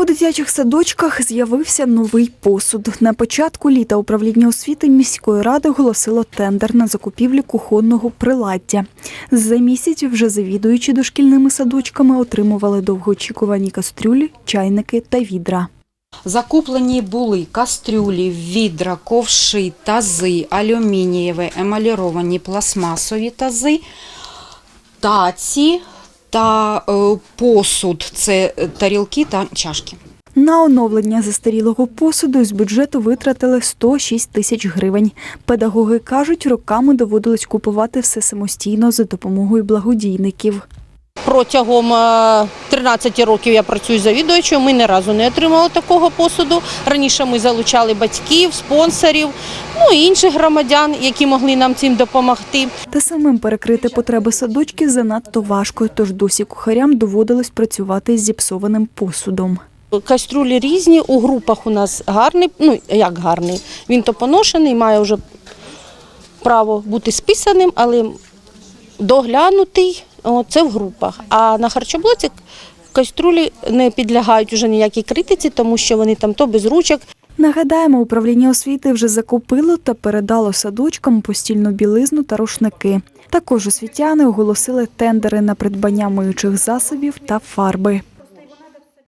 У дитячих садочках з'явився новий посуд. На початку літа управління освіти міської ради оголосило тендер на закупівлю кухонного приладдя. За місяць вже завідуючі дошкільними садочками отримували довгоочікувані кастрюлі, чайники та відра. Закуплені були кастрюлі, відра, ковши, тази, алюмінієві, емаліровані пластмасові тази, таці та е, посуд це е, тарілки та чашки. На оновлення застарілого посуду з бюджету витратили 106 тисяч гривень. Педагоги кажуть, роками доводилось купувати все самостійно за допомогою благодійників. Протягом е, 13 років я працюю завідувачем. Ми ні разу не отримали такого посуду. Раніше ми залучали батьків, спонсорів, ну і інших громадян, які могли нам цим допомогти. Та самим перекрити потреби садочків занадто важко, тож досі кухарям доводилось працювати з зіпсованим посудом. Кастрюлі різні. У групах у нас гарний, ну як гарний. Він то поношений, має вже право бути списаним, але доглянутий. Це в групах. А на харчоблоці каструлі не підлягають уже ніякій критиці, тому що вони там то без ручок, Нагадаємо, управління освіти вже закупило та передало садочкам постільну білизну та рушники. Також освітяни оголосили тендери на придбання миючих засобів та фарби.